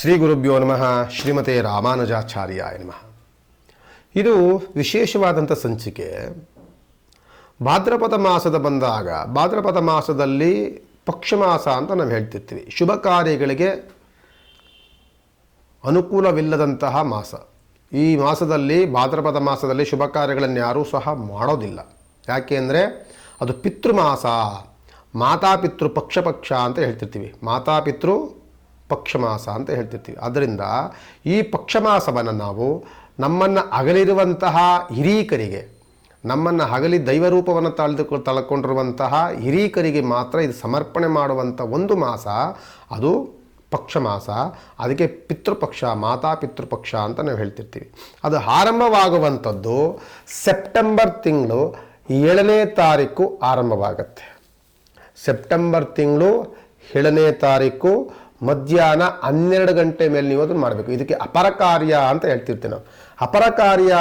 ಶ್ರೀ ಗುರುಭ್ಯೋ ನಮಃ, ಶ್ರೀಮತೆ ರಾಮಾನುಜಾಚಾರ್ಯಾಯ ನಮಃ. ಇದು ವಿಶೇಷವಾದಂಥ ಸಂಚಿಕೆ. ಭಾದ್ರಪದ ಮಾಸದ ಬಂದಾಗ, ಭಾದ್ರಪದ ಮಾಸದಲ್ಲಿ ಪಕ್ಷ ಮಾಸ ಅಂತ ನಾವು ಹೇಳ್ತಿರ್ತೀವಿ. ಶುಭ ಕಾರ್ಯಗಳಿಗೆ ಅನುಕೂಲವಿಲ್ಲದಂತಹ ಮಾಸ. ಈ ಮಾಸದಲ್ಲಿ, ಭಾದ್ರಪದ ಮಾಸದಲ್ಲಿ ಶುಭ ಕಾರ್ಯಗಳನ್ನು ಯಾರೂ ಸಹ ಮಾಡೋದಿಲ್ಲ. ಯಾಕೆ ಅಂದರೆ, ಅದು ಪಿತೃಮಾಸ, ಮಾತಾಪಿತೃ ಪಕ್ಷ ಪಕ್ಷ ಅಂತ ಹೇಳ್ತಿರ್ತೀವಿ. ಮಾತಾಪಿತೃ ಪಕ್ಷಮಾಸ ಅಂತ ಹೇಳ್ತಿರ್ತೀವಿ. ಆದ್ದರಿಂದ ಈ ಪಕ್ಷಮಾಸವನ್ನು ನಾವು ನಮ್ಮನ್ನು ಅಗಲಿರುವಂತಹ ಹಿರೀಕರಿಗೆ, ನಮ್ಮನ್ನು ಹಗಲಿ ದೈವರೂಪವನ್ನು ತಳೆದುಕೊ ತಳ್ಕೊಂಡಿರುವಂತಹ ಹಿರೀಕರಿಗೆ ಮಾತ್ರ ಇದು ಸಮರ್ಪಣೆ ಮಾಡುವಂಥ ಒಂದು ಮಾಸ ಅದು ಪಕ್ಷಮಾಸ. ಅದಕ್ಕೆ ಪಿತೃಪಕ್ಷ, ಮಾತಾ ಪಿತೃಪಕ್ಷ ಅಂತ ನಾವು ಹೇಳ್ತಿರ್ತೀವಿ. ಅದು ಆರಂಭವಾಗುವಂಥದ್ದು ಸೆಪ್ಟೆಂಬರ್ ತಿಂಗಳು ಏಳನೇ ತಾರೀಕು ಆರಂಭವಾಗತ್ತೆ. ಸೆಪ್ಟೆಂಬರ್ ತಿಂಗಳು ಏಳನೇ ತಾರೀಕು ಮಧ್ಯಾಹ್ನ ಹನ್ನೆರಡು ಗಂಟೆ ಮೇಲೆ ನೀವು ಅದನ್ನು ಮಾಡಬೇಕು. ಇದಕ್ಕೆ ಅಪರ ಕಾರ್ಯ ಅಂತ ಹೇಳ್ತಿರ್ತೀವಿ ನಾವು. ಅಪರ ಕಾರ್ಯ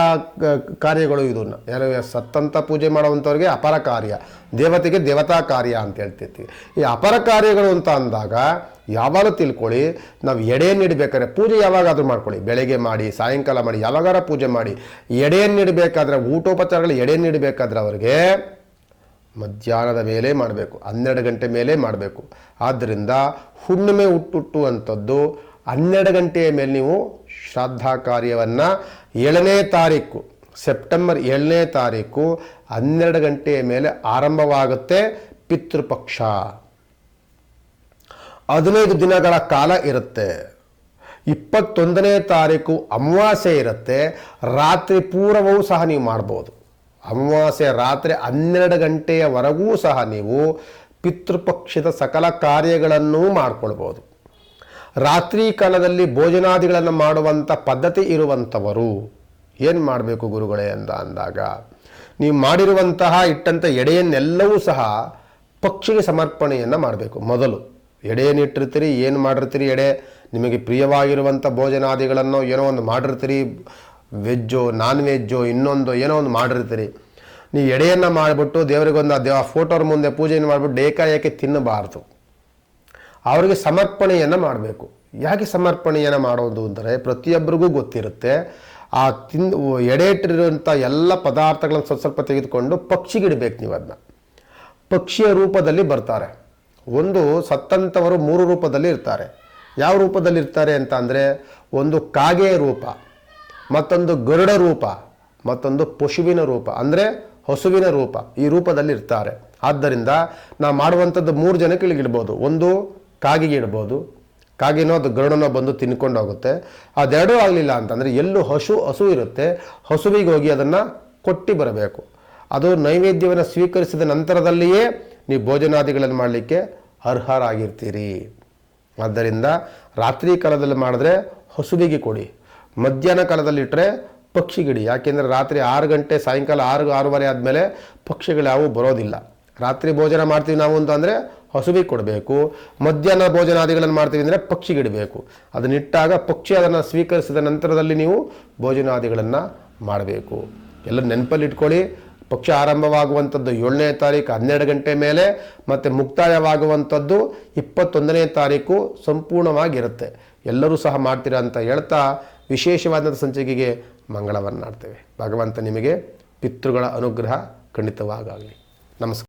ಕಾರ್ಯಗಳು ಇದನ್ನು ಯಾರು ಸತ್ತಂತ ಪೂಜೆ ಮಾಡುವಂಥವ್ರಿಗೆ ಅಪರ ಕಾರ್ಯ ದೇವತೆಗೆ ದೇವತಾ ಕಾರ್ಯ ಅಂತ ಹೇಳ್ತಿರ್ತೀವಿ. ಈ ಅಪರ ಕಾರ್ಯಗಳು ಅಂತ ಅಂದಾಗ ಯಾವಾಗ ತಿಳ್ಕೊಳ್ಳಿ, ನಾವು ಎಡೆಯನ್ನು ಇಡಬೇಕಾದ್ರೆ ಪೂಜೆ ಯಾವಾಗಾದರೂ ಮಾಡ್ಕೊಳ್ಳಿ. ಬೆಳಗ್ಗೆ ಮಾಡಿ, ಸಾಯಂಕಾಲ ಮಾಡಿ, ಯಾವಾಗಾರ ಪೂಜೆ ಮಾಡಿ ಎಡೆಯನ್ನು ಇಡಬೇಕಾದ್ರೆ ಊಟೋಪಚಾರಗಳು ಎಡೆಯನ್ನು ಇಡಬೇಕಾದ್ರೆ ಅವರಿಗೆ ಮಧ್ಯಾಹ್ನದ ಮೇಲೆ ಮಾಡಬೇಕು, ಹನ್ನೆರಡು ಗಂಟೆ ಮೇಲೆ ಮಾಡಬೇಕು. ಆದ್ದರಿಂದ ಹುಣ್ಣಿಮೆ ಹುಟ್ಟುಟ್ಟುವಂಥದ್ದು ಹನ್ನೆರಡು ಗಂಟೆಯ ಮೇಲೆ ನೀವು ಶ್ರಾದ್ದ ಕಾರ್ಯವನ್ನು ಏಳನೇ ತಾರೀಕು, ಸೆಪ್ಟೆಂಬರ್ ಏಳನೇ ತಾರೀಕು ಹನ್ನೆರಡು ಗಂಟೆಯ ಮೇಲೆ ಆರಂಭವಾಗುತ್ತೆ ಪಿತೃಪಕ್ಷ. ಹದಿನೈದು ದಿನಗಳ ಕಾಲ ಇರುತ್ತೆ. ಇಪ್ಪತ್ತೊಂದನೇ ತಾರೀಕು ಅಮಾವಾಸ್ಯೆ ಇರುತ್ತೆ. ರಾತ್ರಿ ಪೂರ್ವವೂ ಸಹ ನೀವು ಮಾಡ್ಬೋದು. ಅಮಾವಾಸ್ಯೆ ರಾತ್ರಿ ಹನ್ನೆರಡು ಗಂಟೆಯವರೆಗೂ ಸಹ ನೀವು ಪಿತೃಪಕ್ಷದ ಸಕಲ ಕಾರ್ಯಗಳನ್ನು ಮಾಡಿಕೊಳ್ಬೋದು. ರಾತ್ರಿ ಕಾಲದಲ್ಲಿ ಭೋಜನಾದಿಗಳನ್ನು ಮಾಡುವಂಥ ಪದ್ಧತಿ ಇರುವಂಥವರು. ಏನು ಮಾಡಬೇಕು ಗುರುಗಳೇ ಅಂತ ಅಂದಾಗ, ನೀವು ಮಾಡಿರುವಂತಹ ಇಟ್ಟಂಥ ಎಡೆಯನ್ನೆಲ್ಲವೂ ಸಹ ಪಕ್ಷಿಗೆ ಸಮರ್ಪಣೆಯನ್ನು ಮಾಡಬೇಕು ಮೊದಲು. ಎಡೆಯನ್ನು ಇಟ್ಟಿರ್ತೀರಿ, ಏನು ಮಾಡಿರ್ತೀರಿ ಎಡೆ? ನಿಮಗೆ ಪ್ರಿಯವಾಗಿರುವಂಥ ಭೋಜನಾದಿಗಳನ್ನು ಏನೋ ಒಂದು ಮಾಡಿರ್ತೀರಿ ವೆಜ್ಜೋ ನಾನ್ ವೆಜ್ಜೋ ಇನ್ನೊಂದು, ಏನೋ ಒಂದು ಮಾಡಿರ್ತೀರಿ. ನೀವು ಎಡೆಯನ್ನು ಮಾಡಿಬಿಟ್ಟು ದೇವರಿಗೊಂದು ದೇವ ಫೋಟೋರ ಮುಂದೆ ಪೂಜೆಯನ್ನು ಮಾಡಿಬಿಟ್ಟು ಏಕಾಏಕಿ ತಿನ್ನಬಾರ್ದು. ಅವರಿಗೆ ಸಮರ್ಪಣೆಯನ್ನು ಮಾಡಬೇಕು. ಯಾಕೆ ಸಮರ್ಪಣೆಯನ್ನು ಮಾಡೋದು ಅಂದರೆ ಪ್ರತಿಯೊಬ್ಬರಿಗೂ ಗೊತ್ತಿರುತ್ತೆ, ಆ ತಿನ್ ಎಡೆ ಎಲ್ಲ ಪದಾರ್ಥಗಳನ್ನು ಸ್ವಲ್ಪ ಸ್ವಲ್ಪ ತೆಗೆದುಕೊಂಡು ಪಕ್ಷಿಗಿಡಬೇಕು ನೀವು ಅದನ್ನ. ಪಕ್ಷಿಯ ರೂಪದಲ್ಲಿ ಬರ್ತಾರೆ. ಒಂದು ಸತ್ತಂಥವರು ಮೂರು ರೂಪದಲ್ಲಿ ಇರ್ತಾರೆ. ಯಾವ ರೂಪದಲ್ಲಿ ಇರ್ತಾರೆ ಅಂತ ಅಂದರೆ ಒಂದು ಕಾಗೆಯ ರೂಪ. ಮತ್ತೊಂದು ಗರುಡ ರೂಪ, ಮತ್ತೊಂದು ಪಶುವಿನ ರೂಪ, ಅಂದರೆ ಹಸುವಿನ ರೂಪ ಈ ರೂಪದಲ್ಲಿ ಇರ್ತಾರೆ. ಆದ್ದರಿಂದ ನಾವು ಮಾಡುವಂಥದ್ದು ಮೂರು ಜನಕ್ಕೆ ಇಳಿಗಿಡ್ಬೋದು ಒಂದು ಕಾಗಿಗೆ ಇಡ್ಬೋದು. ಕಾಗಿನೋ ಅದು ಗರುಡನೋ ಬಂದು ತಿನ್ಕೊಂಡು ಹೋಗುತ್ತೆ. ಅದೆರಡೂ ಆಗಲಿಲ್ಲ ಅಂತಂದರೆ ಎಲ್ಲೂ ಹಸು ಹಸು ಇರುತ್ತೆ. ಹಸುವಿಗೆ ಹೋಗಿ ಅದನ್ನು ಕೊಟ್ಟು ಬರಬೇಕು. ಅದು ನೈವೇದ್ಯವನ್ನು ಸ್ವೀಕರಿಸಿದ ನಂತರದಲ್ಲಿಯೇ ನೀವು ಭೋಜನಾದಿಗಳನ್ನು ಮಾಡಲಿಕ್ಕೆ ಅರ್ಹರಾಗಿರ್ತೀರಿ. ಆದ್ದರಿಂದ ರಾತ್ರಿ ಕಾಲದಲ್ಲಿ ಮಾಡಿದ್ರೆ ಹಸುವಿಗೆ ಕೊಡಿ. ಮಧ್ಯಾಹ್ನ ಕಾಲದಲ್ಲಿ ಇಟ್ಟರೆ ಪಕ್ಷಿಗಿಡಿ ಯಾಕೆಂದರೆ ರಾತ್ರಿ ಆರು ಗಂಟೆ, ಸಾಯಂಕಾಲ ಆರು, ಆರೂವರೆ ಆದಮೇಲೆ ಪಕ್ಷಿಗಳು ಯಾವೂ ಬರೋದಿಲ್ಲ. ರಾತ್ರಿ ಭೋಜನ ಮಾಡ್ತೀವಿ ನಾವು ಅಂತ ಅಂದರೆ ಹಸುವಿಗೆ ಕೊಡಬೇಕು. ಮಧ್ಯಾಹ್ನ ಭೋಜನಾದಿಗಳನ್ನು ಮಾಡ್ತೀವಿ ಅಂದರೆ ಪಕ್ಷಿಗಿಡಬೇಕು ಅದನ್ನಿಟ್ಟಾಗ ಪಕ್ಷಿ ಅದನ್ನು ಸ್ವೀಕರಿಸಿದ ನಂತರದಲ್ಲಿ ನೀವು ಭೋಜನಾದಿಗಳನ್ನು ಮಾಡಬೇಕು. ಎಲ್ಲ ನೆನಪಲ್ಲಿ ಇಟ್ಕೊಳ್ಳಿ. ಪಕ್ಷ ಆರಂಭವಾಗುವಂಥದ್ದು ಏಳನೇ ತಾರೀಕು ಹನ್ನೆರಡು ಗಂಟೆ ಮೇಲೆ ಮತ್ತು ಮುಕ್ತಾಯವಾಗುವಂಥದ್ದು ಇಪ್ಪತ್ತೊಂದನೇ ತಾರೀಕು ಸಂಪೂರ್ಣವಾಗಿರುತ್ತೆ. ಎಲ್ಲರೂ ಸಹ ಮಾಡ್ತೀರಾ ಅಂತ ಹೇಳ್ತಾ ವಿಶೇಷವಾದಂಥ ಸಂಚಿಕೆಗೆ ಮಂಗಳವನ್ನಾಡ್ತೇವೆ. ಭಗವಂತ ನಿಮಗೆ ಪಿತೃಗಳ ಅನುಗ್ರಹ ಖಂಡಿತವಾಗಲಿ. ನಮಸ್ಕಾರ.